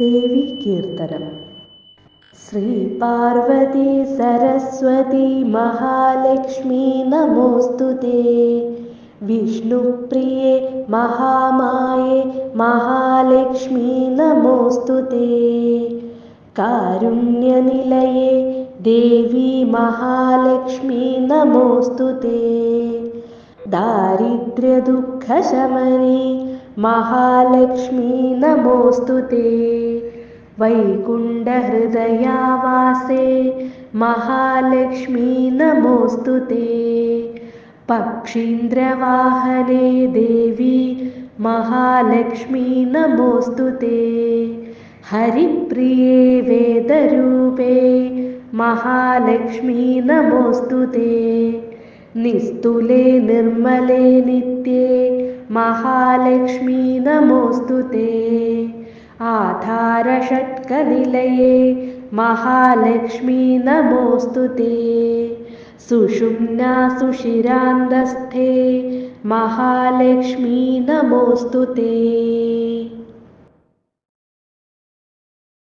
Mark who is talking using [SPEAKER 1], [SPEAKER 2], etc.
[SPEAKER 1] देवी कीर्तनम् श्रीपार्वती सरस्वती महालक्ष्मी नमोऽस्तु ते विष्णुप्रिये महामाये महालक्ष्मी नमोऽस्तु ते कारुण्यनिलये देवी महालक्ष्मी नमोऽस्तु ते दारिद्र्यदुःखशमने। महालक्ष्मी नमोऽस्तु ते। वैकुण्ठहृदयावासे महालक्ष्मी नमोऽस्तु ते। पक्षीन्द्रवाहने देवी महालक्ष्मी नमोऽस्तु ते। हरिप्रिये वेदरूपे महालक्ष्मी नमोऽस्तु ते निस्तुले निर्मले नित्ये। महालक्ष्मी नमोऽस्तु ते। आधारषट्कनिलये। महालक्ष्मी नमोऽस्तु ते। सुषुम्ना सुशिरान्दस्थे महालक्ष्मी नमोऽस्तु ते